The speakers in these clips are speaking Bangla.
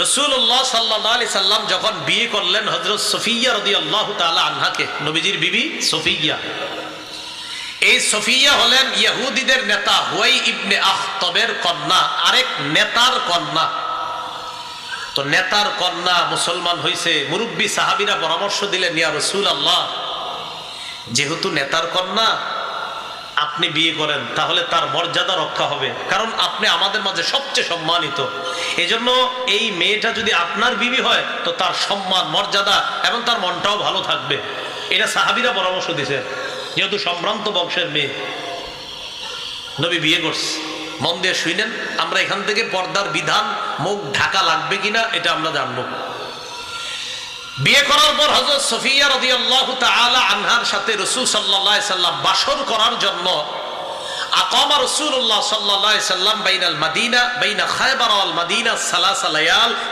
রসুল্লাহ সাল্লাহ আলি সাল্লাম যখন বিয়ে করলেন হজরত সফিয়া রদি আল্লাহ আনহাকে, নবীজির বিবি সফিয়া। এই সফিয়া হলেন ইয়াহুদিদের নেতা হুয়াই ইবনে আখতবের কন্যা, আরেক নেতার কন্যা। তো নেতার কন্যা মুসলমান হইছে, মুরব্বী সাহাবিরা পরামর্শ দিলেন, ইয়া রসুল আল্লাহ যেহেতু নেতার কন্যা আপনি বিয়ে করেন, তাহলে তার মর্যাদা রক্ষা হবে। কারণ আপনি আমাদের মাঝে সবচেয়ে সম্মানিত। এই জন্য এই মেয়েটা যদি আপনার বিবি হয়, তো তার সম্মান, মর্যাদা এবং তার মনটাও ভালো থাকবে। এটা সাহাবিরা পরামর্শ দিছে যেহেতু সম্ভ্রান্ত বংশের মেয়ে। নবী বিয়ে করছে। মন দিয়ে শুইলেন আমরা এখান থেকে পর্দার বিধান, মুখ ঢাকা লাগবে কিনা, এটা আমরা জানব। বিয়ে করার পর হজরত সফিয়া রদি আল্লাহ আনহার সাথে রসুল সাল্লাহ সাল্লাম বাসর করার জন্য রসুল্লাহ সাল্লাহ সাল্লাম মাদিনা, বাইনা খায়বার আল মাদিনা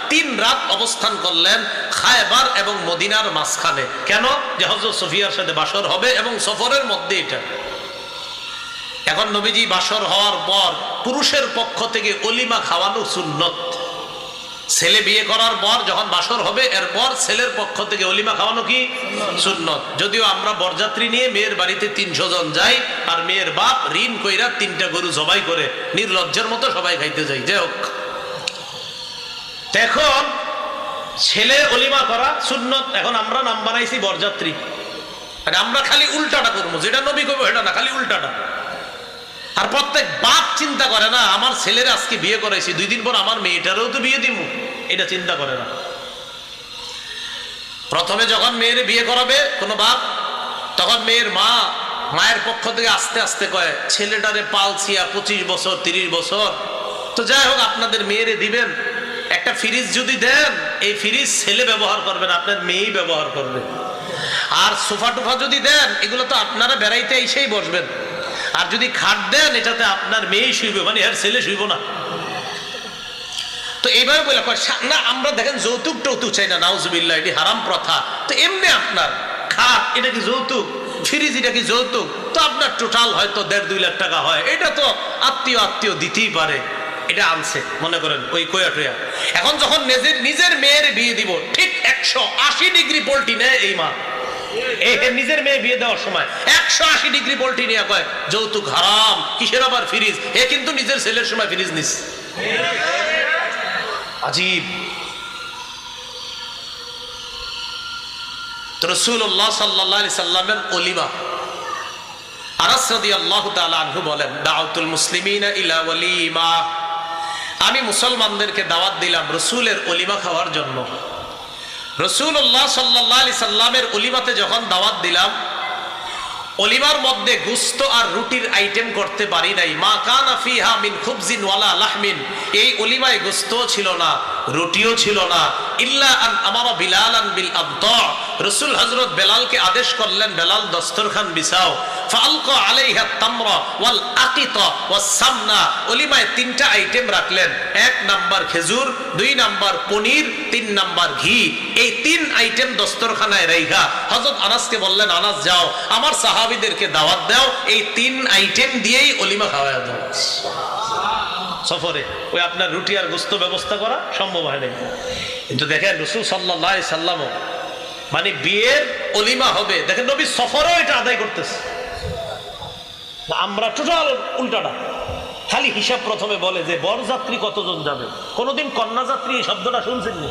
তিন রাত অবস্থান করলেন খায়বার এবং মদিনার মাঝখানে। কেন? যে হজরত সফিয়ার সাথে বাসর হবে এবং সফরের মধ্যে এটা। এখন নবীজি বাসর হওয়ার পর পুরুষের পক্ষ থেকে অলিমা খাওয়ানো সুন্নত। ছেলে বিয়ে করার পর যখন বাসর হবে, এরপর ছেলের পক্ষ থেকে অলিমা খাওয়ানো কি? সুন্নত। যদিও আমরা বরযাত্রী নিয়ে মেয়ের বাড়িতে তিনশো জন যাই, আর মেয়ের বাপ ঋণ কইরা তিনটা গরু জবাই করে, নির্লজ্জের মতো সবাই খাইতে যাই। যাই হোক। এখন ছেলে অলিমা করা সুন্নত। এখন আমরা নাম বানাইছি বরযাত্রী। আমরা খালি উল্টাটা করব। যেটা নবী করব এটা না, খালি উল্টাটা। আর প্রত্যেক বাপ চিন্তা করে না, আমার ছেলের আজকে বিয়ে করাইছি দুই দিন পর আমার মেয়েটারও তো বিয়ে দিব এটা চিন্তা করে না। প্রথমে যখন মেয়ের বিয়ে করাবে কোনো বাপ, তখন মেয়ের মা মায়ের পক্ষ থেকে আস্তে আস্তে কয়, ছেলেটারে পালছিয়া পঁচিশ বছর, তিরিশ বছর। তো যাই হোক, আপনাদের মেয়েরে দিবেন। একটা ফ্রিজ যদি দেন, এই ফ্রিজ ছেলে ব্যবহার করবেন আপনার মেয়েই ব্যবহার করবে। আর সোফা টোফা যদি দেন, এগুলো তো আপনারা বেড়াইতে এসেই বসবেন। আর যদি খাট দেন, এটাতে আপনার মেয়ে শুইবে মানে আর ছেলে শুইব না। তো এইভাবে বলে না, আমরা দেখেন যৌতুক টৌতুক চাই না এটি হারাম প্রথা। তো এমনি আপনার খাট, এটা কি যৌতুক? ফ্রিজ, এটা কি যৌতুক? তো আপনার টোটাল হয়তো দেড়, দুই লাখ টাকা হয়। এটা তো আত্মীয় আত্মীয় দিতেই পারে। এটা আনছে, মনে করেন, ওই কয়া টয়া। এখন যখন নিজের নিজের মেয়ের বিয়ে দিব, ঠিক একশো আশি ডিগ্রি পোল্টি নেয় এই মা। নিজের মেয়ে বিয়ে দেওয়ার সময় একশো আশি ডিগ্রি পোল্টি নিয়ে কয়, যৌতুক হারাম, কিসের আবার ফ্রিজ? এ কিন্তু নিজের ছেলের সময় ফ্রিজ নিস। আজীব। ইলা আমি মুসলমানদেরকে দাওয়াত দিলাম রসুলের অলিমা খাওয়ার জন্য। রসুল্লাহ সাল্লাহ আলি সাল্লামের অলিমাতে যখন দাওয়াত দিলাম অলিমার মধ্যে গুস্ত আর রুটির আইটেম করতে পারি নাই। মা কানা ফিহা মিন খুবজিন ওয়ালা লাহমিন। এই অলিমায় গুস্ত ছিল না। রুটিও ছিল না। ইল্লা আন আমারা বিলাল আন বিল আবদা। রসুল হযরত বেলালকে আদেশ করলেন, বেলাল দস্তরখান বিছাও। ফালকা আলাইহা তামরা ওয়াল আকিতা ওয়াস সামনা। অলিমায় তিনটা আইটেম রাখলেন। এক নাম্বার খেজুর, দুই নাম্বার পনির, তিন নাম্বার ঘি। এই তিন আইটেম দস্তরখানায় রাইখা। হযরত আনাসকে বললেন, আনাস, যাও। আমার সাহাবীদেরকে দাওয়াত দাও। এই তিন আইটেম দিয়েই অলিমা খাওয়ায় দাও। সফরে ওই আপনার রুটি আর গোস্ত ব্যবস্থা করা সম্ভব হয় নাই। কিন্তু দেখেন রসুল সাল্লাহ সাল্লামও মানে বিয়ের অলিমা হবে। দেখেন নবী সফরেও এটা আদায় করতেছে। আমরা টোটাল উল্টাটা। খালি হিসাব প্রথমে বলে যে বরযাত্রী কতজন যাবে? কোনোদিন কন্যাযাত্রী এই শব্দটা শুনছেন নি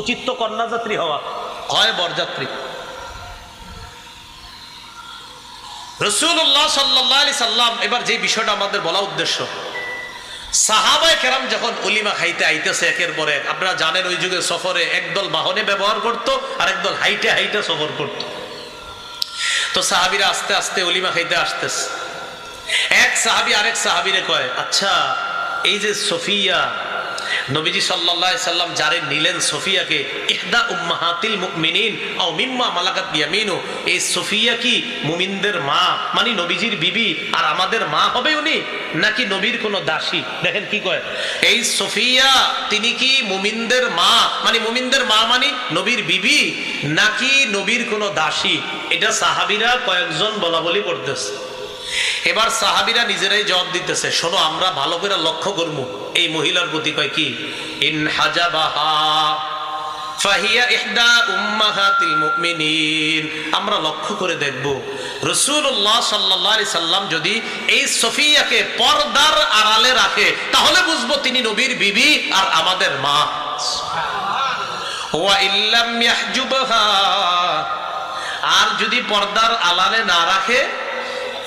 উচিত তো কন্যাযাত্রী হওয়া। হয় বরযাত্রী। রসুল্লাহ সাল্লাহ সাল্লাম এবার যে বিষয়টা আমাদের বলা উদ্দেশ্য যখন অলিমা খাইতে আইতেছে, একের পরে জানেন ওই সফরে একদল ব্যবহার করত আর একদল হাইটে হাইটে সফর করত। তো সাহাবিরা আস্তে আস্তে অলিমা খাইতে আসতেছে। এক সাহাবি কয় আচ্ছা এই যে সফিয়া নবীজি আলাইহি সাল্লাম যারে নিলেন সফিয়াকে, ইহদা উম্মাহাতিল মুমিনিন আও মিম্মা মালাকাত ইয়ামিনু এই সফিয়া কি মুমিনদের মা? মানে নবীজির বিবি। আর আমাদের মা হবে উনি? নাকি নবীর কোনো দাসী? দেখেন কি কয়। এই সফিয়া, তিনি কি মুমিনদের মা? মানে মুমিনদের মা মানে নবীর বিবি? নাকি নবীর কোনো দাসী? এটা সাহাবিরা কয়েকজন বলা বলি করতেছে। এবার সাহাবিরা নিজেরাই জবাব দিতেছে, শোনো, আমরা ভালো করে লক্ষ্য করব। এই মহিলার প্রতি কয় কি? আমরা লক্ষ্য করে দেখব সাল্লাল্লাহু সাল্লাম যদি এই সফিয়াকে পর্দার আড়ালে রাখে, তাহলে বুঝব তিনি নবীর বিবি আর আমাদের মা। আর যদি পর্দার আড়ালে না রাখে ফাহিয়া মিম্মা মালাকাত ইয়ামিনু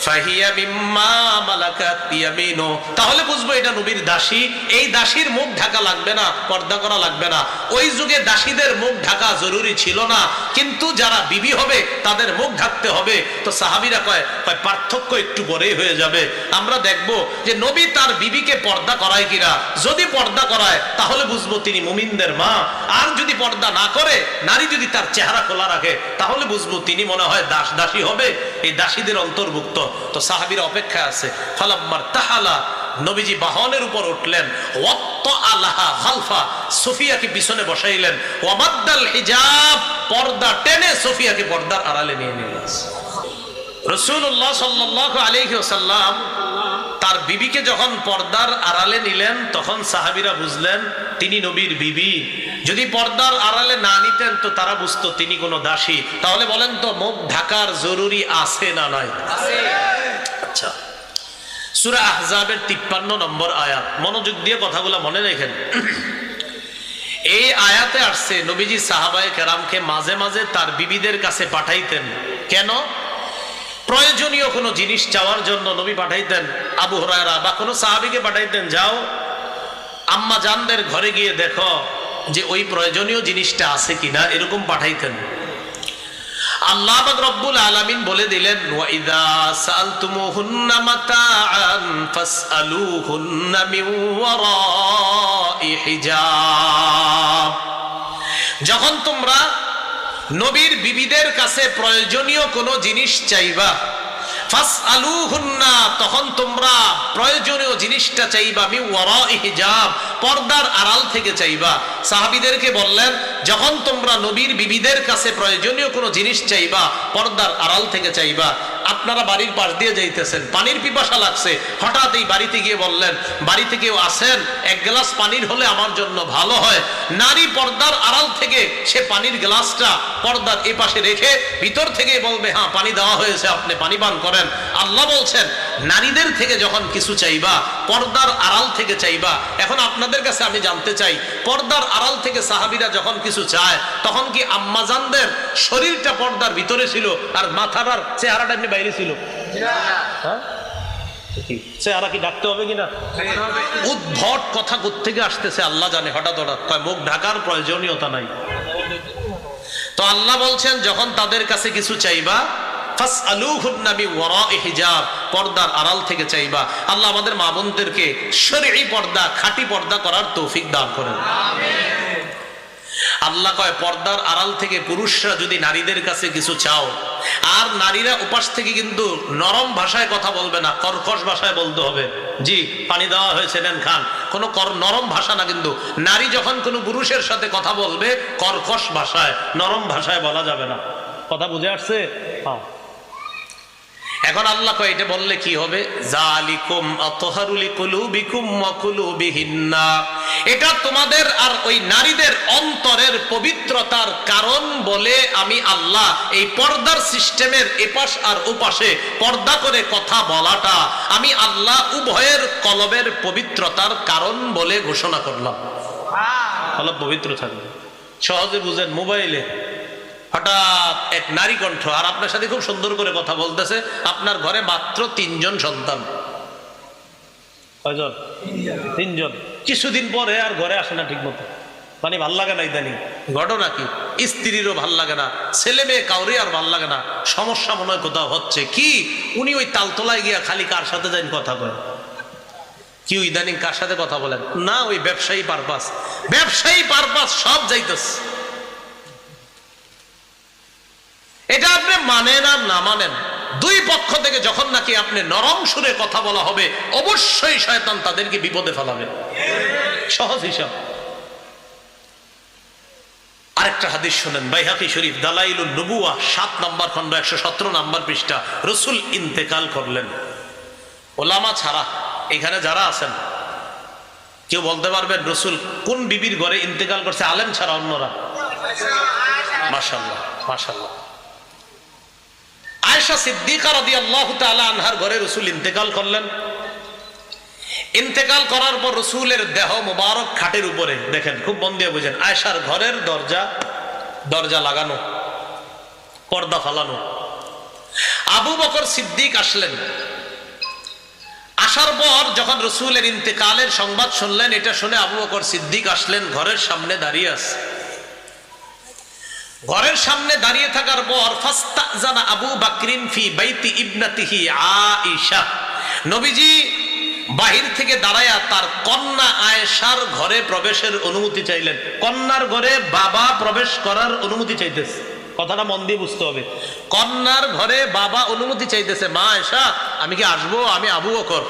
তাহলে বুঝব এটা নবীর দাসী। এই দাসীর মুখ ঢাকা লাগবে না, পর্দা করা লাগবে না। ওই যুগে দাসীদের মুখ ঢাকা জরুরি ছিল না। কিন্তু যারা বিবি হবে, তাদের মুখ ঢাকতে হবে। তো সাহাবীরা কয় কয়, পার্থক্য একটু বড়ই হয়ে যাবে। আমরা দেখব যে নবী তার বিবিকে পর্দা করায় কিনা। যদি পর্দা করায়, তাহলে বুঝব তিনি মুমিনদের মা। আর যদি পর্দা না করে, নারী যদি তার চেহারা খোলা রাখে, তাহলে বুঝব তিনি মনে হয় দাস, দাসী হবে। এই দাসীদের অন্তর্ভুক্ত। তো সাহাবির অপেক্ষা আছে। ফালাম্মার তাহালা, নবীজি বাহনের উপর উঠলেন। ওয়াত্ত আলাহা খালফা, সুফিয়াকে পিছনে বসাইলেন। ওয়ামাদ্দাল হিজাব, পর্দা টেনে সুফিয়াকে পর্দার আড়ালে নিয়ে নিলেন। রসুল্লাহ সাল্লাহ আলাইহি ওসাল্লাম তার বিবিকে যখন পর্দার আড়ালে নিলেন তখন সাহাবিরা বুঝলেন তিনি নবীর বিবি। যদি পর্দার আড়ালে না নিতেন তো তারা বুঝতো তিনি কোনো দাসী। তাহলে বলেন তো মুখ ঢাকার জরুরি আছে না নাই? আচ্ছা। সুরা আহজাবের তিপ্পান্ন নম্বর আয়াত। মনোযোগ দিয়ে কথাগুলো মনে রেখেন। এই আয়াতে আসছে নবীজি সাহাবায় কেরামকে মাঝে মাঝে তার বিবিদের কাছে পাঠাইতেন। কেন? প্রয়োজনীয় কোনো জিনিস চাওয়ার জন্য নবী পাঠাইতেন আবু হরায়রা বা কোনো সাহাবিকে পাঠাইতেন যাও, আম্মা জানদের ঘরে গিয়ে দেখো যে ওই প্রয়োজনীয় জিনিসটা আছে কিনা। এরকম পাঠাইতেন আল্লাহ রব্বুল আলামিন বলে দিলেন ওয়াইদা যখন তোমরা নবীর বিবিদের কাছে প্রয়োজনীয় কোনো জিনিস চাইবা। ফাস আলু তখন তোমরা প্রয়োজনীয় জিনিসটা চাইবা মি ওয়ারাই হিজাব, পর্দার আড়াল থেকে চাইবা। সাহাবিদেরকে বললেন, যখন তোমরা নবীর বিবিদের কাছে প্রয়োজনীয় কোনো জিনিস চাইবা, পর্দার আড়াল থেকে চাইবা, আপনারা বাড়ির পাশ দিয়ে যাইতেছেন, পানির পিপাসা লাগছে। হঠাৎ এই বাড়িতে গিয়ে বললেন, বাড়িতে কেউ আসেন এক গ্লাস পানির হলে আমার জন্য ভালো হয়। নারী পর্দার আড়াল থেকে সে পানির গ্লাসটা পর্দার এ পাশে রেখে ভিতর থেকে বলবে হ্যাঁ পানি দেওয়া হয়েছে, আপনি পানি পান করেন। আল্লাহ বলছেন, নারীদের থেকে যখন কিছু চাইবা পর্দার আড়াল থেকে চাইবা। এখন আপনাদের কাছে আমি জানতে চাই, পর্দার আড়াল থেকে সাহাবিরা যখন কিছু চায়, তখন কি আম্মাজানদের শরীরটা পর্দার ভিতরে ছিল আর মাথাটার চেহারাটা এমনি বাইরে ছিল? হ্যাঁ? প্রয়োজনীয়তা নাই। তো আল্লাহ বলছেন, যখন তাদের কাছে কিছু চাইবা পর্দার আড়াল থেকে চাইবা। আল্লাহ আমাদের মা বোনদেরকে শরীয়ী পর্দা খাঁটি পর্দা করার তৌফিক দান করেন। আল্লাহ কয় পর্দার আড়াল থেকে পুরুষরা যদি নারীদের কাছে কিছু চাও আর নারীরা উপাস থেকে কিন্তু নরম ভাষায় কথা বলবে না কর্কশ ভাষায় বলতে হবে। জি পানি দেওয়া হয়েছে নেন খান। কোনো নরম ভাষা না কিন্তু। নারী যখন কোনো পুরুষের সাথে কথা বলবে কর্কশ ভাষায় নরম ভাষায় বলা যাবে না। কথা বুঝে আসছে? হ্যাঁ। এখন আল্লাহ কয় এটা বললে কি হবে? জালিকুম আতহারুলি কুলুবিকুম ওয়া এটা তোমাদের আর ওই নারীদের অন্তরের পবিত্রতার কারণ বলে আমি আল্লাহ এই পর্দার সিস্টেমের এপাশ আর ওপাশে পর্দা করে কথা বলাটা আমি আল্লাহ উভয়ের কলবের পবিত্রতার কারণ বলে ঘোষণা করলাম। কলব পবিত্র থাকবে। সহজে বুঝেন মোবাইলে হঠাৎ এক নারী কণ্ঠ, আর আপনার সাথে খুব সুন্দর করে কথা বলতেছে, আপনার ঘরে মাত্র তিনজন সন্তান। কয়জন? তিনজন। কিছুদিন পরে আর ঘরে আসে না ঠিক মতো মানে ভালো লাগে না ইদানিং। ঘটনা কি? স্ত্রীরও ভালো লাগে না, ছেলে মেয়ে কাউরে আর ভালো লাগে না। সমস্যা মনে হয় কোথাও হচ্ছে। কি? উনি ওই তালতলায় গিয়া খালি কার সাথে যাই কথা কয়? কি ইদানিং কার সাথে কথা বলেন? না, ওই ব্যবসায়ী পারপাস। ব্যবসায়ী পারপাস সব যাইতেছে। এটা আপনি মানেন আর না মানেন। দুই পক্ষ থেকে যখন নাকি আপনি নরম সুরে কথা বলা হবে, অবশ্যই শয়তান তাদেরকে বিপদে ফেলাবে। সহজ হিসাব। আরেকটা হাদিস শুনেন, বাইহাকি শরীফ, দালাইলুন নবুয়া সাত নম্বর খন্ড একশো সতেরো নম্বর পৃষ্ঠা, রসুল ইন্তেকাল করলেন। ওলামা ছাড়া, এখানে যারা আছেন, কেউ বলতে পারবেন, রসুল কোন বিবির ঘরে ইন্তেকাল করছে? আলেম ছাড়া অন্যরা? মাসাল্লাহ মাসাল্লাহ আয়েশা সিদ্দিকা রদি আল্লাহ আনহার ঘরে রসুল ইন্তেকাল করলেন। ইন্তেকাল করার পর রসুলের দেহ মোবারক খাটের উপরে, দেখেন, খুব মন দিয়ে বুঝেন, আয়েশার ঘরের দরজা দরজা লাগানো, পর্দা ফালানো। আবু বকর সিদ্দিক আসলেন। আসার পর যখন রসুলের ইন্তেকালের সংবাদ শুনলেন, এটা শুনে আবু বকর সিদ্দিক আসলেন ঘরের সামনে দাঁড়িয়ে আছে। ঘরের সামনে দাঁড়িয়ে থাকার পর ফাস্তাজানা আবু বাকরিন ফি বাইতি ইবনাতিহি আয়েশা। নবীজি বাহির থেকে দাঁড়ায়া তার কন্যা আয়েশার ঘরে প্রবেশের অনুমতি চাইলেন। কন্যার ঘরে বাবা প্রবেশ করার অনুমতি চাইতেছে। কথাটা মন দিয়ে বুঝতে হবে। কন্যার ঘরে বাবা অনুমতি চাইতেছে, মা আয়েশা, আমি কি আসব? আমি আবু বকর।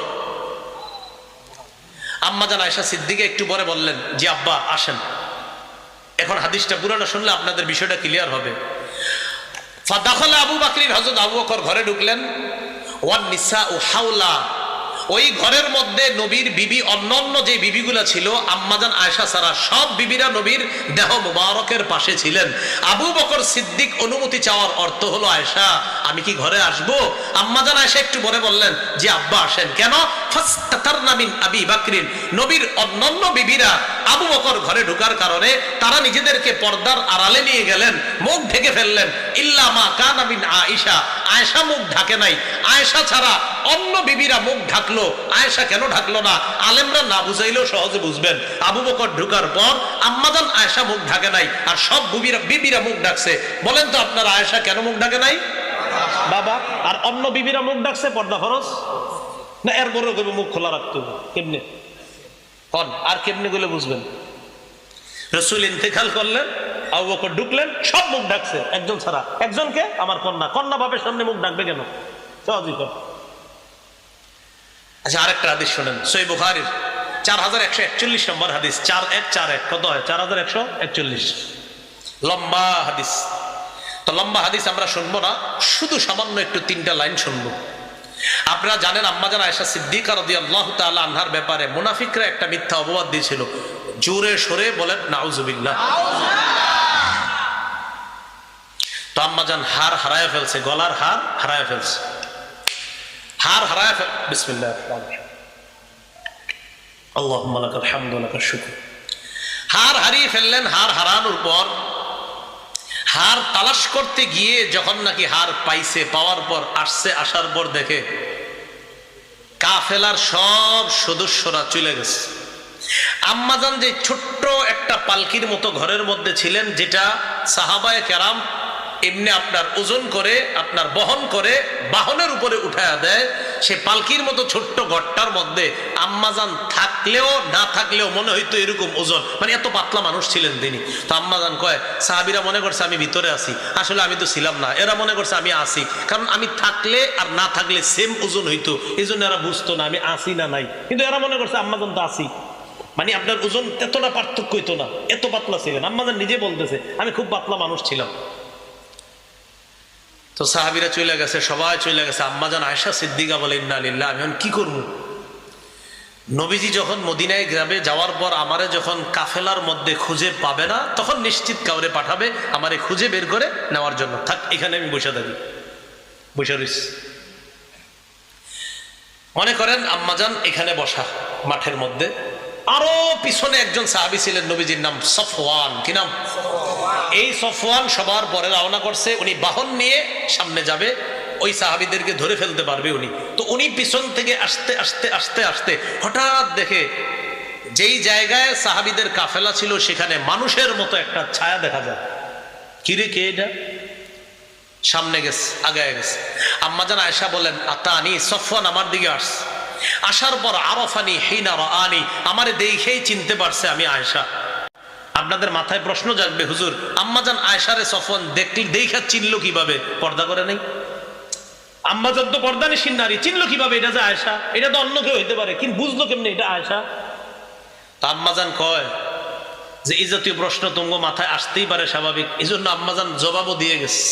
আম্মা জান আয়েশা সিদ্দিকে একটু পরে বললেন, জি আব্বা, আসেন। এখন হাদিসটা পুরানো শুনলে আপনাদের বিষয়টা ক্লিয়ার হবে। ফাদাখলা আবু বাকরির হজরত আবু বকর ঘরে ঢুকলেন। ওয়ান নিসা ও হাওলা ওই ঘরের মধ্যে নবীর বিবি, অন্যান্য যে বিবিগুলা ছিল, আম্মাজান আয়সা সারা সব বিবিরা নবীর দেহ মুবারকের পাশে ছিলেন। আবু বকর সিদ্দিক অনুমতি চাওয়ার অর্থ হলো আয়সা আমি কি ঘরে আসব? আম্মাজান আয়সা একটু পরে বললেন যে আব্বা আসেন। কেন? আবি বাকরিন। নবীর অন্যান্য বিবিরা আবু বকর ঘরে ঢোকার কারণে তারা নিজেদেরকে পর্দার আড়ালে নিয়ে গেলেন, মুখ ঢেকে ফেললেন। ইল্লা মা কানাবিন আয়েশা। আয়েশা মুখ ঢাকে নাই। আয়েশা ছাড়া অন্য বিবিরা মুখ ঢাকলো আয়েশা কেন ঢাকলো না? আলেমরা না বুঝাইলেও সহজে বুঝবেন। আবু বকর ঢুকার পর আম্মাজান আয়েশা মুখ ঢাকে নাই, আর সব বিবিরা বিবিরা মুখ ডাকছে বলেন তো আপনার আয়েশা কেন মুখ ঢাকে নাই? বাবা, আর অন্য বিবিরা মুখ ডাকছে পর্দা ফরজ? না, এর বড় করবে মুখ খোলা রাখতে হবে। কেমনে? কন আর কেমনে গেলে বুঝবেন? রসুল ইন্তেকাল করলেন, আবু বকর ঢুকলেন, সব মুখ ডাকছে একজন ছাড়া। একজনকে? আমার কন্যা। কন্যা বাপের সামনে মুখ ডাকবে কেন? সহজই কর। আচ্ছা আরেকটা হাদিস শোনেন। সই বুখারির চার হাজার একশো একচল্লিশ নম্বর হাদিস। চার এক চার এক, কত হয়? চার হাজার একশো একচল্লিশ। লম্বা হাদিস। তো লম্বা হাদিস আমরা শুনব না, শুধু সামান্য একটু তিনটা লাইন শুনব। আপনারা জানেন আম্মাজান আয়সা সিদ্দিকা রদি আল্লাহ তাআলা আনহার ব্যাপারে মুনাফিকরা একটা মিথ্যা অপবাদ দিয়েছিল। জোরে সরে বলেন, নাউজুবিল্লাহ। তো আম্মাজান হার হারায় ফেলছে, গলার হার হারায় ফেলছে। হার হারায় ফেল বিসমিল্লাহ আল্লাহ লাকাল হামদু লাকাল হার হারিয়ে ফেললেন, হার হারানোর পর, হার তালাশ করতে গিয়ে যখন নাকি হার পাইছে, পাওয়ার পর, আসছে, আসার পর দেখে কাফেলার সব সদস্যরা চলে গেছে। আম্মাজান যে ছোট্ট একটা পালকির মতো ঘরের মধ্যে ছিলেন, যেটা সাহাবায় কেরাম এমনি আপনার ওজন করে, আপনার বহন করে, বাহনের উপরে উঠায়া দেয়। সে পালকির মতো ছোট্ট ঘরটার মধ্যে আম্মাজান থাকলেও, না থাকলেও মনে হইতো এরকম ওজন। মানে এত পাতলা মানুষ ছিলেন তিনি। তো আম্মাজান কয়, সাহাবিরা মনে করছে আমি ভিতরে আছি। আসলে আমি তো ছিলাম না। এরা মনে করছে আমি আসি কারণ আমি থাকলে আর না থাকলে সেম ওজন হইতো। এই জন্য এরা বুঝতো না, আমি আসি না নাই। কিন্তু এরা মনে করছে আম্মাজান তো আসি মানে আপনার ওজন এতটা পার্থক্য হইতো না। এত পাতলা ছিলেন। আম্মাজান নিজে বলতেছে, আমি খুব পাতলা মানুষ ছিলাম। তো সাহাবিরা চলে গেছে, সবাই চলে গেছে। আম্মাজান আয়সা সিদ্দিকা বলে, ইন্না লিল্লাহ আমি এখন কি করব? নবীজি যখন মদিনায় গ্রামে যাওয়ার পর আমারে যখন কাফেলার মধ্যে খুঁজে পাবে না, তখন নিশ্চিত কাউরে পাঠাবে, আমারে খুঁজে বের করে নেওয়ার জন্য। থাক, এখানে আমি বসে থাকি। বসে রইছি মনে করেন আম্মাজান এখানে বসা মাঠের মধ্যে। আরও পিছনে একজন সাহাবি ছিলেন, নবীজির নাম সফওয়ান। কি নাম? এই সফওয়ান সবার পরে রওনা করছে, উনি বাহন নিয়ে সামনে যাবে, ওই সাহাবিদেরকে ধরে ফেলতে পারবে উনি। তো উনি পিছন থেকে আসতে আসতে আসতে আসতে হঠাৎ দেখে যেই জায়গায় সাহাবিদের কাফেলা ছিল, সেখানে মানুষের মতো একটা ছায়া দেখা যায়। কিরে কে এটা? সামনে গেছে, আগায় গেছে। আম্মা আম্মাজান আয়সা বলেন, আতানি, সফওয়ান আমার দিকে আসছে। আসার পর আরফানি, হিনা আনি আমারে দেখেই চিনতে পারছে আমি আয়সা আপনাদের মাথায় প্রশ্ন জাগবে, হুজুর, আম্মাজান আয়সারে সফন দেখলি দেখা চিনলো কীভাবে? পর্দা করে নেই। আম্মাজান তো পর্দা নিশিন নারী, চিনলো কীভাবে এটা যে আয়সা এটা তো অন্য কেউ হইতে পারে, কিন্তু বুঝলো কেমনি এটা আয়সা তা আম্মাজান কয় যে, এই জাতীয় প্রশ্ন তোমার মাথায় আসতেই পারে স্বাভাবিক। এই জন্য আম্মাজান জবাবও দিয়ে গেছে।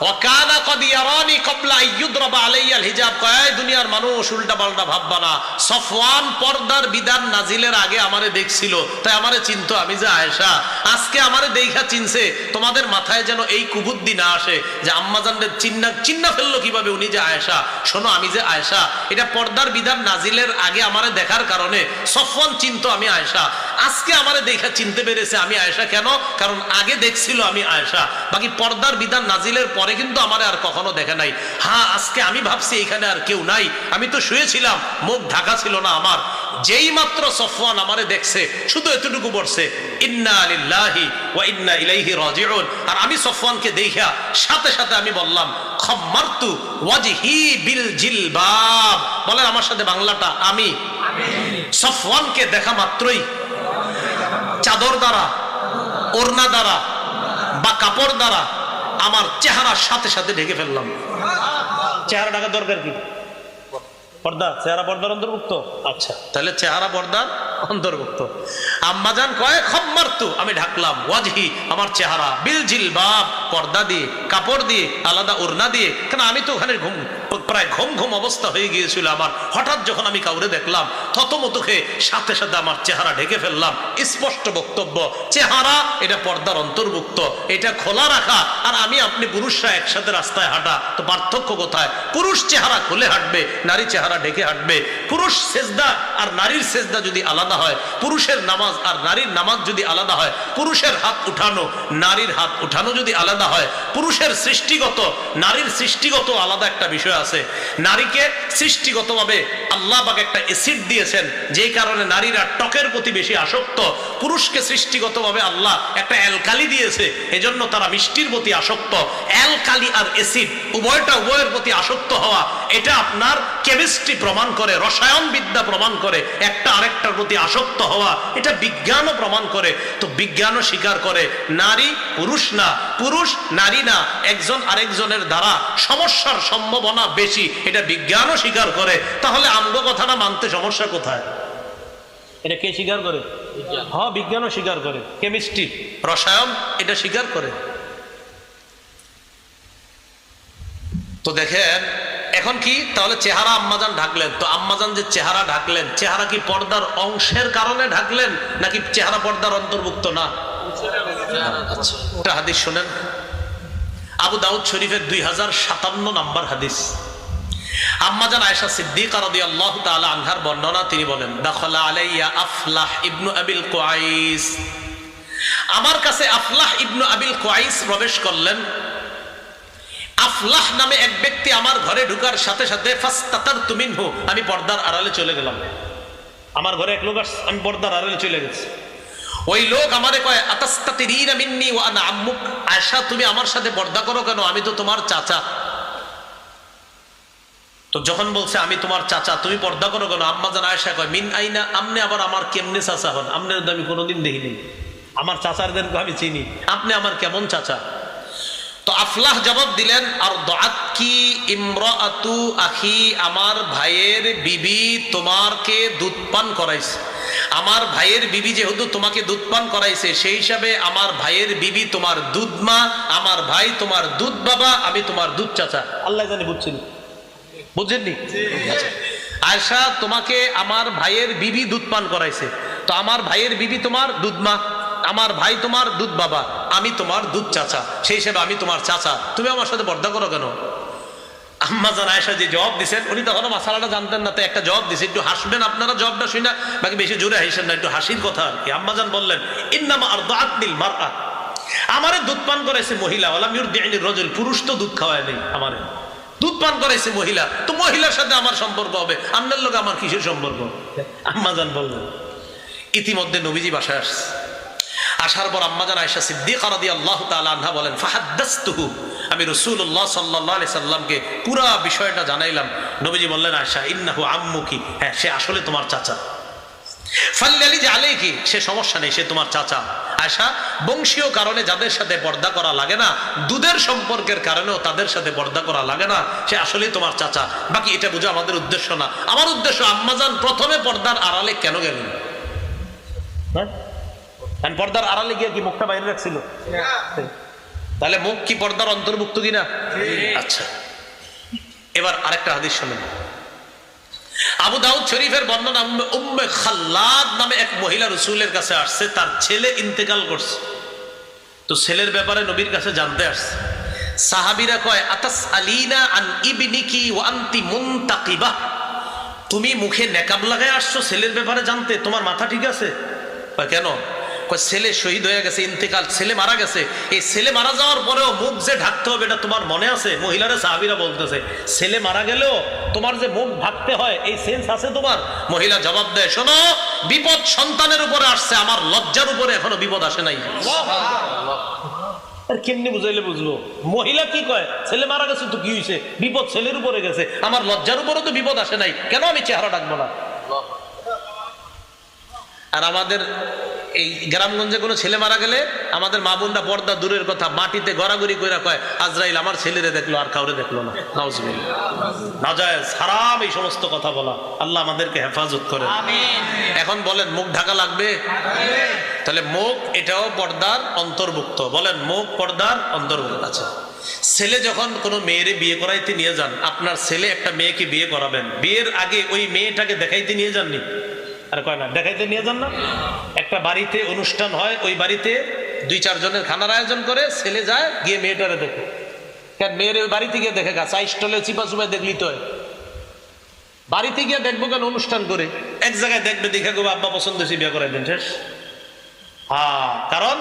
ওয়াকানা কদ ইয়ারানি ক্বাবলা আইয়ুদরাবা আলাইয়াল হিজাব। কয় দুনিয়ার মানুষ উল্টা পাল্টা ভাববা না। সফওয়ান পর্দার বিধান নাজিলের আগে আমারে দেখছিল। তাই আমারে চিনতো, আমি যে আয়েশা। আজকে আমারে চিনছে, তোমাদের মাথায় যেন এই না আসে যে আম্মাজানদের চিন্না চিন্না ফেলল কীভাবে উনি যে আয়েশা। শোনো, আমি যে আয়েশা, এটা পর্দার বিধান নাজিলের আগে আমারে দেখার কারণে সফওয়ান চিনতো আমি আয়েশা। আজকে আমারে দেখা চিনতে পেরেছে আমি আয়েশা কেন? কারণ আগে দেখছিল আমি আয়েশা। বাকি পর্দার বিধান নাজিলের পরে কিন্তু আমারে আর কখনো দেখে নাই। হ্যাঁ আজকে আমি ভাবছি এখানে আর কেউ নাই। আমি তো শুয়েছিলাম, মুখ ঢাকা ছিল না আমার। যেই মাত্র সফওয়ান আমারে দেখছে, শুধু এতটুকু বলছে, ইন্না লিল্লাহি ওয়া ইন্না ইলাইহি রাজিউন। আর আমি সফওয়ানকে দেখা সাথে সাথে আমি বললাম, খাম্মারতু ওয়াজহি বিল জিলবাব। বলেন আমার সাথে বাংলাটা, আমি। সফওয়ানকে দেখা মাত্রই চাদর দ্বারা, ওড়না দ্বারা বা কাপড় দ্বারা আমার চেহারার সাথে সাথে ঢেকে ফেললাম। চেহারা ঢাকা দরকার কি? পর্দা, চেহারা পর্দার অন্তর্ভুক্ত? আচ্ছা তাহলে চেহারা পর্দার অন্তর্ভুক্ত। আম্মাজান খম্মার খম্মার্তু আমি ঢাকলাম, ওয়াজহি, আমার চেহারা। বিল জিলবাব পর্দা দিয়ে, কাপড় দিয়ে, আলাদা ওড়না দিয়ে, কেন আমি তো ওখানে ঘুম প্রায় ঘুম ঘুম অবস্থা হয়ে গিয়েছিল আমার। হঠাৎ যখন আমি কাউরে দেখলাম, থতমতকে সাথে সাথে আমার চেহারা ঢেকে ফেললাম। স্পষ্ট বক্তব্য, চেহারা, এটা পর্দার অন্তর্ভুক্ত। এটা খোলা রাখা। আর আমি, আপনি পুরুষরা একসাথে রাস্তায় হাঁটা। তো পার্থক্য কোথায়? পুরুষ চেহারা খুলে হাঁটবে, নারী চেহারা ঢেকে হাঁটবে। পুরুষ সেজদা আর নারীর সেজদা যদি আলাদা হয়, পুরুষের নামাজ আর নারীর নামাজ যদি আলাদা হয়, পুরুষের হাত উঠানো, নারীর হাত উঠানো যদি আলাদা হয়, পুরুষের সৃষ্টিগত, নারীর সৃষ্টিগত আলাদা একটা বিষয় নারীকে সৃষ্টিগতভাবে আল্লাহ পাক একটা এসিড দিয়েছেন, যেই কারণে নারীরা টকের প্রতি বেশি আসক্ত। পুরুষকে সৃষ্টিগতভাবে আল্লাহ একটা অ্যালকালি দিয়েছে, এজন্য তারা মিষ্টির প্রতি আসক্ত। অ্যালকালি আর এসিড উভয়টা উভয়ের প্রতি আসক্ত হওয়া, এটা আপনার কেমিস্ট্রি প্রমাণ করে রসায়ন বিদ্যা প্রমাণ করে, একটা আরেকটার প্রতি আসক্ত হওয়া, এটা বিজ্ঞানও প্রমাণ করে। তো বিজ্ঞানও স্বীকার করে, নারী পুরুষ না। পুরুষ নারী না, একজন আরেকজনের দ্বারা সমস্যার সম্ভাবনা বেশি এটা বিজ্ঞানও স্বীকার করে। তাহলে আমগো কথাটা মানতে সমস্যা কোথায়? এটা কে স্বীকার করে? হ্যাঁ বিজ্ঞানও স্বীকার করে। কেমিস্ট্রি। রসায়ন এটা স্বীকার করে। তো দেখেন এখন কি? তাহলে চেহারা আম্মাজান ঢাকলেন। তো আম্মাজান যে চেহারা ঢাকলেন চেহারা কি পর্দার অংশের কারণে ঢাকলেন নাকি চেহারা পর্দার অন্তর্ভুক্ত না? আচ্ছা হাদিস শোনেন। আবু দাউদ শরীফের দুই হাজার সাতান্ন নম্বর হাদিস। আম্মাজান আয়েশা সিদ্দিকা রাদিয়াল্লাহু তাআলা আনহার বর্ণনা, তিনি বলেন, দাখালা আলাইয়া আফলাহ ইবনু আবিল কুআইস আমার কাছে আফলাহ ইবনু আবিল কুআইস প্রবেশ করলেন। আফলাহ নামে এক ব্যক্তি আমার ঘরে ঢুকার সাথে সাথে ফাস্তাতার তুমিনহু আমি পর্দার আড়ালে চলে গেলাম। আমার ঘরে এক লোক আমি পর্দার আড়ালে চলে গেছি। ওই লোক আমারে কয়, আতাস্তাতিরিনা মিন্নি ওয়া আনা আম্মুক? আয়েশা, তুমি আমার সাথে পর্দা করো কেন? আমি তো তোমার চাচা। তো যখন বলছে, আমি তোমার চাচা, তুমি পর্দা করো কেন? আম্মা জান আয়েশা কয়, মিন আইনা? আমনে আবার আমার কেমনে চাচা হন? আমনের আমি কোনোদিন দেখিনি। আমার চাচারদেরকে আমি চিনি। আপনি আমার কেমন চাচা? তো আফলাহ জবাব দিলেন, আর দআত কি? ইমরাতু আখি আমার ভাইয়ের বিবি তোমারকে দুধ পান করাইছে। আমার ভাইয়ের বিবি যেহেতু তোমাকে দুধ পান করাইছে, সেই হিসাবে আমার ভাইয়ের বিবি তোমার দুধ মা, আমার ভাই তোমার দুধ বাবা, আমি তোমার দুধ চাচা। আল্লাহ জানি, বুঝছেন? বুঝছেননি আচ্ছা। আয়সা তোমাকে আমার ভাইয়ের বিবি দুধ পান করাইছে। তো আমার ভাইয়ের বিবি তোমার দুধ মা। আমার ভাই তোমার দুধ বাবা, আমি তোমার দুধ চাচা সেই হিসেবে আমি তোমার চাচা। তুমি আমার সাথে পর্দা করো কেন? আম্মাজান আয়েশা যে জবাব দিছেন, উনি তখনও মাসালাটা জানতেন না, তো একটা জবাব দিছে, একটু হাসবেন আপনারা, জবাবটা শুনে বাকি বেশি জোরে হাসেন না, একটু হাসির কথা আর কি। আম্মাজান বললেন, ইন্নামা আর দাঁতিল মারআ। আমারে দুধ পান করাইছে মহিলা ওলা মিউর দিনের রজল পুরুষ তো দুধ খাওয়ায় নেই আমারে। দুধ পান করাইছে মহিলা, তো মহিলার সাথে আমার সম্পর্ক হবে, আপনার লোক আমার কিসের সম্পর্ক? আম্মাজান বললেন, ইতিমধ্যে নবীজি বাসায় আসছে। আসার পর আম্মাজান আয়েশা সিদ্দিকা রাদিয়াল্লাহু তাআলা আনহা বলেন, ফাহাদ্দাসতুহু। আমি রাসূলুল্লাহ সাল্লাল্লাহু আলাইহি সাল্লামকে পুরা বিষয়টা জানাইলাম। নবীজি বললেন, আয়েশা, ইন্নাহু আম্মুকি। হ্যাঁ সে আসলে তোমার চাচা। ফাল্লালি যে আলাইকি সে সমস্যা নেই, সে তোমার চাচা। আয়সা বংশীয় কারণে যাদের সাথে পর্দা করা লাগে না, দুধের সম্পর্কের কারণেও তাদের সাথে পর্দা করা লাগে না, সে আসলেই তোমার চাচা। বাকি এটা বুঝো আমাদের উদ্দেশ্য না। আমার উদ্দেশ্য আম্মাজান প্রথমে পর্দার আড়ালে কেন গেলেন? হ্যাঁ? কারণ পর্দার আড়ালে গিয়ে কি মুখটা বাইরে রাখছিল? তাহলে মুখ কি পর্দার অন্তর্ভুক্ত কিনা? আচ্ছা। এবার আরেকটা হাদিস শোনেন। আবু দাউদ শরীফের বর্ণনা উম্মে- খাল্লাদ নামে এক মহিলা রসুলের কাছে আসছে, তার ছেলে ইন্তেকাল করছে। তো ছেলের ব্যাপারে নবীর কাছে জানতে আসছে। সাহাবিরা কয়, আতাস আলিনা আন ইবনিকি ওয়া আনতি মুনতাকিবা? তুমি মুখে নেকাব লাগায় আসছো, ছেলের ব্যাপারে জানতে, তোমার মাথা ঠিক আছে? কেন? ছেলে শহীদ হয়ে গেছে, ইন্তেকাল, ছেলে মারা গেছে। এই ছেলে মারা যাওয়ার পরেও মুখ যে ঢাকতে হবে, এটা তোমার মনে আছে? মহিলারা সাহাবিরা বলতেছে, ছেলে মারা গেলেও তোমার যে মুখ ঢাকতে হয়, এই সেন্স আছে তোমার? মহিলা জবাব দেয়, শোনো, বিপদ সন্তানের উপরে আসছে, আমার লজ্জার উপরে এখনও বিপদ আসে নাই। বুঝাইলে বুঝলো মহিলা কি কয়, ছেলে মারা গেছে তো কি হয়েছে বিপদ ছেলের উপরে গেছে, আমার লজ্জার তো বিপদ আসে নাই, কেন আমি চেহারা না? আর আমাদের এই গ্রামগঞ্জে কোনো ছেলে মারা গেলে আমাদের মা বোনরা পর্দা দূরের কথা মাটিতে গড়াগড়ি করে কয় আজরাইল আমার ছেলেরে দেখল আর কাউরে দেখল না। নাউজবিল নাজায়েজ হারাম এই সমস্ত কথা বলা। আল্লাহ আমাদেরকে হেফাজত করে এখন বলেন মুখ ঢাকা লাগবে? তাহলে মুখ এটাও পর্দার অন্তর্ভুক্ত। বলেন মুখ পর্দার অন্তর্ভুক্ত আছে। ছেলে যখন কোনো মেয়েরে বিয়ে করাইতে নিয়ে যান আপনার ছেলে একটা মেয়েকে বিয়ে করাবেন। বিয়ের আগে ওই মেয়েটাকে দেখাইতে নিয়ে যাননি? আর কয় না, দেখাইতে নিয়ে যান না। একটা বাড়িতে অনুষ্ঠান হয়, ওই বাড়িতে দুই চার জনের খানার আয়োজন করে, ছেলে যায়, গিয়ে মেয়েটারে দেখে। কেন, মেয়ের ওই বাড়িতে গিয়ে দেখে গা, চা স্টলে চিপা চুপা দেখলি তো? বাড়িতে গিয়ে দেখব কেন, অনুষ্ঠান করে? এক জায়গায় দেখবে, দেখে গো আব্বা পছন্দ হয়েছে, বিয়ে করাই দেন শেষ। হ্যাঁ কারণ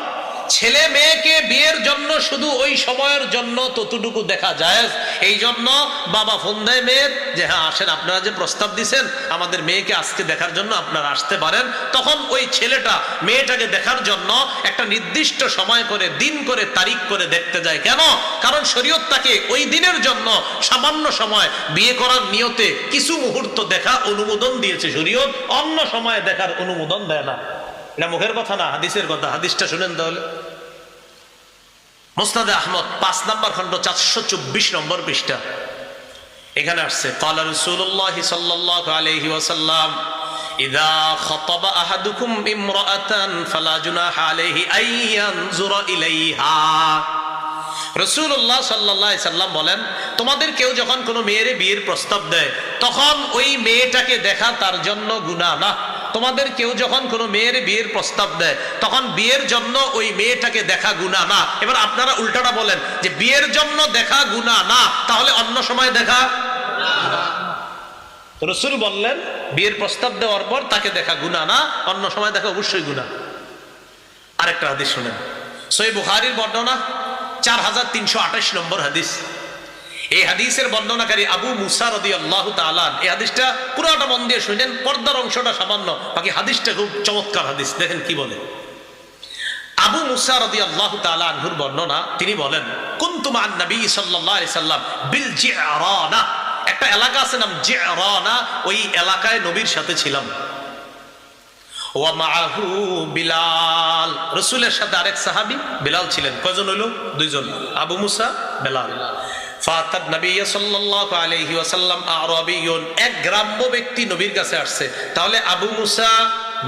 ছেলে মেয়েকে বিয়ের জন্য শুধু ওই সময়ের জন্য ততটুকু দেখা যায়। এই জন্য বাবা ফোন দেয় মেয়ের যে হ্যাঁ আসেন, আপনারা যে প্রস্তাব দিছেন, আমাদের মেয়েকে আজকে দেখার জন্য আপনারা আসতে পারেন। তখন ওই ছেলেটা মেয়েটাকে দেখার জন্য একটা নির্দিষ্ট সময় করে, দিন করে, তারিখ করে দেখতে যায়। কেন? কারণ শরীয়ত তাকে ওই দিনের জন্য সামান্য সময় বিয়ে করার নিয়তে কিছু মুহূর্ত দেখা অনুমোদন দিয়েছে। শরীয়ত অন্য সময়ে দেখার অনুমোদন দেয় না। এটা মুখের কথা না হাদিসের কথা হাদিসটা শুনেন তাহলে মোস্তাদে আহমদ পাঁচ নাম্বার খন্ড চারশো চব্বিশ নম্বর পৃষ্ঠা এখানে আসছে قال رسول الله صلى الله عليه وسلم إذا خطب أحدكم امرأة فلا جناح عليه أن ينظر إليها রসুল্লাহ সাল্লাহ সাল্লাম বলেন তোমাদের কেউ যখন কোনো মেয়ের বিয়ের প্রস্তাব দেয় তখন ওই মেয়েটাকে দেখা তার জন্য গুণা না তোমাদের কেউ যখন কোনো মেয়ের বিয়ের প্রস্তাব দেয়, তখন বিয়ের জন্য ওই মেয়েটাকে দেখা গুণা না। এবার আপনারা উল্টাটা বলেন যে বিয়ের জন্য দেখা গুণা না, তাহলে অন্য সময় দেখা? রসুল বললেন, বিয়ের প্রস্তাব দেওয়ার পর তাকে দেখা গুণা না, অন্য সময় দেখা অবশ্যই গুণা আরেকটা হাদিস শুনেন। সই বুখারির বর্ণনা, চার হাজার তিনশো আঠাশ নম্বর হাদিস। এই হাদিসের বর্ণনাকারী আবু মুসা রদি আল্লাহ তালান এই হাদিসটা পুরোটা মন দিয়ে শুনেন, পর্দার অংশটা সামান্য, বাকি হাদিসটা খুব চমৎকার হাদিস, দেখেন কি বলে। আবু মুসা রদি আল্লাহ তালা আনহুর বর্ণনা, তিনি বলেন কুন্তুমান নবী সাল্লাহ সাল্লাম বিল জিআরানা একটা এলাকা আছে নাম জিআরানা ওই এলাকায় নবীর সাথে ছিলাম। ওয়া মাআহু বিলাল। রসুলের সাথে আরেক সাহাবী, বিলাল ছিলেন। কয়জন হইল? দুইজন। আবু মুসা, বেলাল। ফাতাত নবী সাল্লাল্লাহু আলাইহি ওয়াসাল্লাম আরাবিয়ুন, এক গ্রাম্য ব্যক্তি নবীর কাছে আসছে। তাহলে আবু মুসা,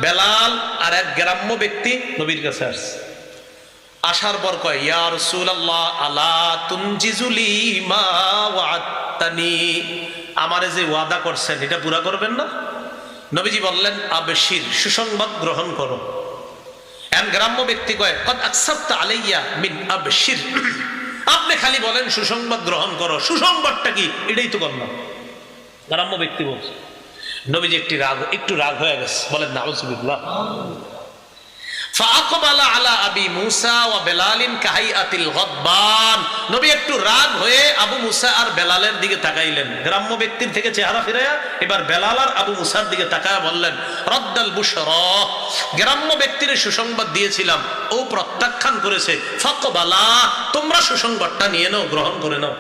বেলাল আর এক গ্রাম্য ব্যক্তি নবীর কাছে আসছে। আসার পর কয়, ইয়া রাসূলুল্লাহ, আলা তুনজিজুলি মা ওয়াআতানি আমারে যে ওয়াদা করছেন, এটা পুরা করবেন না? নবীজি বললেন, আবেশির, সুসংবাদ গ্রহণ করো। এন গ্রাম্য ব্যক্তি কয়, কদ আকসাপ্তা আলাইয়া মিন আবেশির। আপনি খালি বলেন, সুসংবাদ গ্রহণ করো। সুসংবাদটা কি? এটাই তো করলাম গ্রাম্য ব্যক্তি বলছে। নবীজি একটি রাগ একটু রাগ হয়ে গেছে। বলেন, নাউজুবিল্লাহ। ফাআকবালা আলা আবি মুসা ওয়া বেলালিন কাহাইআতিল গদবান। নবী একটু রাগ হয়ে আবু মুসা আর বেলালের দিকে তাকাইলেন। গ্রাম্য ব্যক্তির থেকে চেহারা ফিরায়া এবার বেলাল আর আবু মুসার দিকে তাকায়া বললেন, রদ্দাল বুশরা। গ্রাম্য ব্যক্তির সুসংবাদ দিয়েছিলাম। ও প্রত্যাখ্যান করেছে, ফাকবালা, তোমরা সুসংবাদটা নিয়ে নাও, গ্রহণ করে নাও।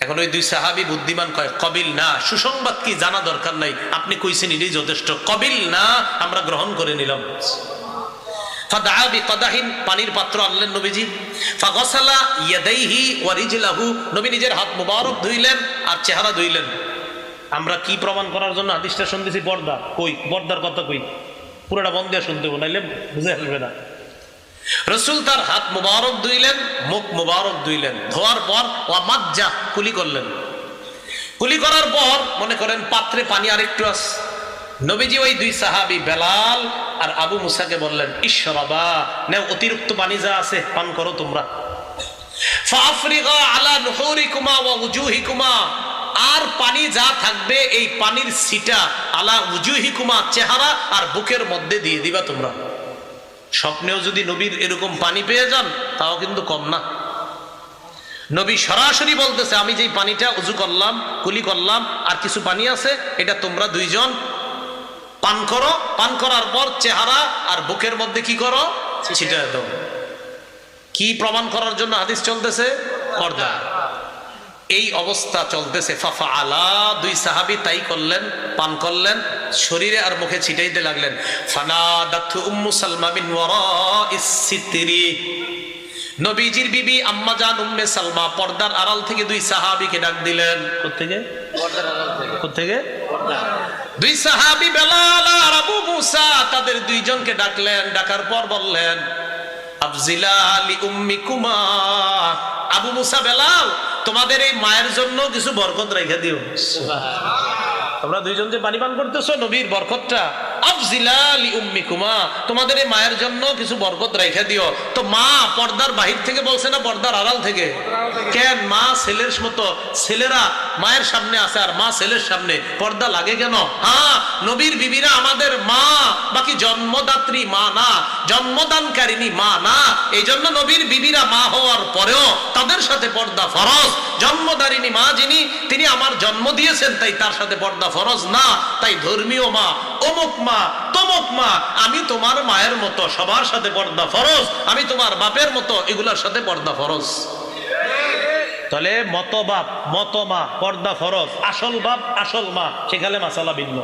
এখন ওই দুই সাহাবি বুদ্ধিমান কয়, কবিল না, সুসংবাদ কি জানা দরকার নাই। আপনি কইছেন এটাই যথেষ্ট। কবিল না, আমরা গ্রহণ করে নিলাম। ফাদা বিকদাহিন, পানির পাত্র আনলেন নবীজি। ফাগসালা ইয়াদাইহি ওয়া রিজলাহু, নবী নিজের হাত মুবারক ধুইলেন আর চেহারা ধুইলেন। আমরা কি প্রমাণ করার জন্য হাদিসটা শুনতেছি? পর্দা। কই? পর্দার কথা কই? পুরোটা বন্ধ দিয়ে শুনতে হবে, নাইলে বুঝে আসবে না। রসুল তার হাত মুবারক ধুইলেন, মুখ মুবারক ধুইলেন। ধোয়ার পর ওয়ামাজ্জা কুলি করলেন। কুলি করার পর মনে করেন পাত্রে পানি আরেকটু আস নবীজি ওই দুই সাহাবি বেলাল আর আবু মুসাকে বললেন ঈশ্বরাবা নেও অতিরিক্ত পানি যা আছে, পান করো তোমরা। আর পানি যা থাকবে, এই পানির সিটা আলা উজুহিকুমা, চেহারা আর বুকের মধ্যে দিয়ে দিবা তোমরা। স্বপ্নেও যদি নবীর এরকম পানি পেয়ে যান, তাও কিন্তু কম না। নবী সরাসরি বলতেছে, আমি যেই পানিটা উজু করলাম, কুলি করলাম, আর কিছু পানি আছে, এটা তোমরা দুইজন পান করো পান করার পর চেহারা আর বুকের মধ্যে কি করো? ছিটা দাও। কি প্রমাণ করার জন্য হাদিস চলতেছে? পর্দা। এই অবস্থা চলতেছে। ফাফা আলা দুই সাহাবি তাই করলেন পান করলেন শরীরে আর মুখে ছিটাইতে লাগলেন। ফানা দাথু উম্মু সালমা বিন ওয়ারাইস সিতরি। নবীজির বিবি আম্মা জান উম্মে সালমা পর্দার আড়াল থেকে দুই সাহাবিকে ডাক দিলেন। কোত্থেকে? কোত্থেকে? দুই সাহাবি বেলাল আর আবু মুসা তাদের দুইজনকে ডাকলেন ডাকার পর বললেন আফজিলা আলী উম্মিকুমা। আবু মুসা বেলাল তোমাদের এই মায়ের জন্য কিছু বরকত রেখে দিও। তোমরা দুইজন যে পানি পান করতেছো নবীর বরকতটা তোমাদের এই মায়ের জন্য কিছু বরকত রেখে দিও। তো মা পর্দার বাহির থেকে বলছে না, পর্দার আড়াল থেকে? কেন? মা ছেলের মতো, ছেলেরা মায়ের সামনে আছে আর মা ছেলের সামনে। পর্দা লাগে কেন? হ্যাঁ নবীর বিবিরা আমাদের মা, বাকি জন্মদাত্রী মা না জন্মদানকারিনী মা না। এই জন্য নবীর বিবিরা মা হওয়ার পরেও তাদের সাথে পর্দা ফরজ। জন্মদারিনী মা যিনি, তিনি আমার জন্ম দিয়েছেন, তাই তার সাথে পর্দা ফরজ না। তাই ধর্মীয় মা, অমুক মা তমুক মা আমি তোমার মায়ের মতো সবার সাথে পর্দা ফরজ আমি তোমার বাপের মতো এগুলার সাথে পর্দা ফরজ। তাহলে মত বাপ মত মা পর্দা ফরজ আসল বাপ আসল মা সেখানে মাসালা ভিন্ন।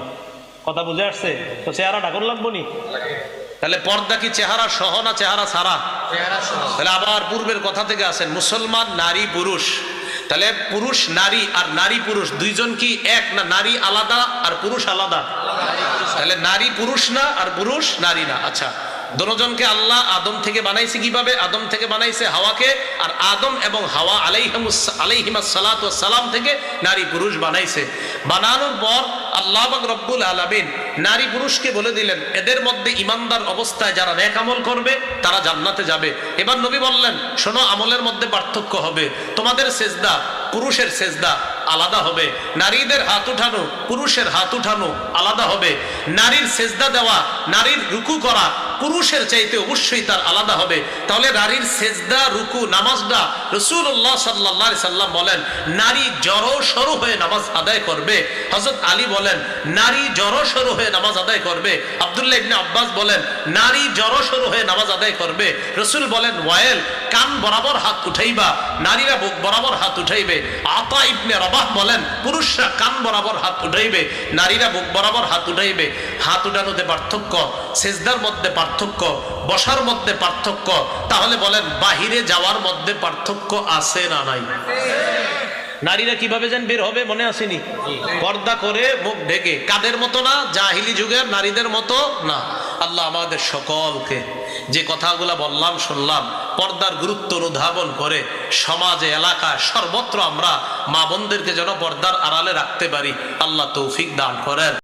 কথা বুঝে আসছে? তো চেহারা ডাকন লাগবো নি? তাহলে পর্দা কি চেহারা সহ না চেহারা ছাড়া? তাহলে আবার পূর্বের কথা থেকে আসেন মুসলমান নারী পুরুষ। তাহলে পুরুষ নারী আর নারী পুরুষ দুইজন কি এক না নারী আলাদা আর পুরুষ আলাদা? তাহলে নারী পুরুষ না আর পুরুষ নারী না। আচ্ছা দোনোজনকে আল্লাহ আদম থেকে বানাইছে কীভাবে? আদম থেকে বানাইছে হাওয়াকে, আর আদম এবং হাওয়া আলাইহামুস আলাইহিমা সালাত সালাম থেকে নারী পুরুষ বানাইছে। বানানোর পর আল্লাহ রব্বুল আলামিন নারী পুরুষকে বলে দিলেন, এদের মধ্যে ইমানদার অবস্থায় যারা নেক আমল করবে, তারা জান্নাতে যাবে। এবার নবী বললেন, শোনো, আমলের মধ্যে পার্থক্য হবে। তোমাদের সেজদা পুরুষের সেজদা আলাদা হবে। নারীদের হাত উঠানো, পুরুষের হাত উঠানো আলাদা হবে। নারীর সেজদা দেওয়া, নারীর রুকু করা পুরুষের চাইতে অবশ্যই তার আলাদা হবে। তাহলে নারীর সেজদা, রুকু, নামাজটা রসুল্লাহ সাল্লাহ সাল্লাম বলেন, নারী জড় সরু হয়ে নামাজ আদায় করবে। হজরত আলী বলেন, নারী জড় সরু হয়ে নামাজ আদায় করবে। আবদুল্লাহ ইবনে আব্বাস বলেন, নারী জড় সরু হয়ে নামাজ আদায় করবে। রসুল বলেন, ওয়াইল, কান বরাবর হাত উঠাইবা, নারীরা বুক বরাবর হাত উঠাইবে। আতা ইবনে রবাহ বলেন, পুরুষরা কান বরাবর হাত উঠাইবে, নারীরা বুক বরাবর হাত উঠাইবে। হাত উঠানোতে পার্থক্য, সেজদার মধ্যে পার্থক্য, বসার মধ্যে পার্থক্য, তাহলে বলেন বাহিরে যাওয়ার মধ্যে পার্থক্য আছে না নাই? নারীরা কীভাবে যেন বের হবে মনে আসেনি? পর্দা করে মুখ ঢেকে, কাদের মতো না? জাহিলি যুগের নারীদের মতো না। আল্লাহ আমাদের সকলকে যে কথাগুলা বললাম, শুনলাম, পর্দার গুরুত্ব অনুধাবন করে সমাজে, এলাকায় সর্বত্র আমরা মা বোনদেরকে যেন পর্দার আড়ালে রাখতে পারি, আল্লাহ তৌফিক দান করেন।